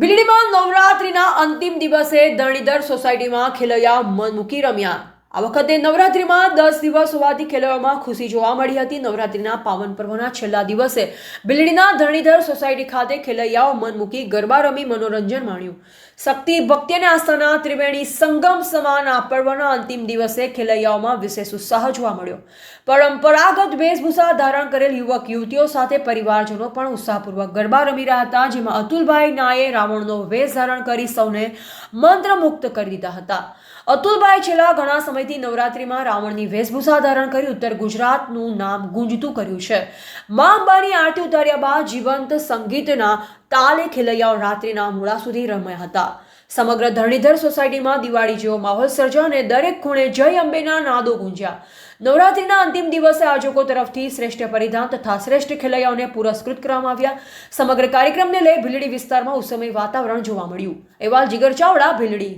બિલડીમાં નવરાત્રિના અંતિમ દિવસે ધરણીધર સોસાયટીમાં ખેલૈયા મન મૂકી રમ્યા. આ વખતે નવરાત્રિમાં દસ દિવસ હોવાથી ખેલૈયામાં ખુશી જોવા મળી હતી. નવરાત્રિના પાવન પર્વના છેલ્લા દિવસે બિલડીના ધરણીધર સોસાયટી ખાતે ખેલૈયાઓ મન મૂકી ગરબા રમી મનોરંજન માણ્યું. શક્તિ, ભક્તિ અને આસ્થાના ત્રિવેણી સંગમ સમાન આ પર્વના અંતિમ દિવસે ખેલૈયાઓમાં વિશેષ ઉત્સાહ જોવા મળ્યો. પરંપરાગત વેશભૂષા ધારણ કરેલ યુવક, યુવતીઓ સાથે પરિવારજનો પણ ઉત્સાહપૂર્વક ગરબા રમી રહ્યા હતા, જેમાં અતુલભાઈ નાએ રાવણનો વેશ ધારણ કરી સૌને મંત્રમુગ્ધ કરી દીધા હતા. અતુલભાઈ છેલ્લા ઘણા સમયથી નવરાત્રિમાં રાવણની વેશભૂષા ધારણ કરી ઉત્તર ગુજરાતનું નામ ગુંજતું કર્યું છે. મા અંબાની આરતી ઉતાર્યા બાદ જીવંત સંગીતના તાલે ખેલૈયાઓ રાત્રિના મૂળા સુધી રમ્યા હતા. સમગ્ર ધરણીધર સોસાયટીમાં દિવાળી જેવો માહોલ સર્જા અને દરેક ખૂણે જય અંબેના નાદો ગુંજ્યા. નવરાત્રિના અંતિમ દિવસે આયોજકો તરફથી શ્રેષ્ઠ પરિધાન તથા શ્રેષ્ઠ ખેલૈયાઓને પુરસ્કૃત કરવામાં આવ્યા. સમગ્ર કાર્યક્રમને લઈ ભીલડી વિસ્તારમાં ઉત્સવમય વાતાવરણ જોવા મળ્યું. એવા જીગર ચાવડા, ભીલડી.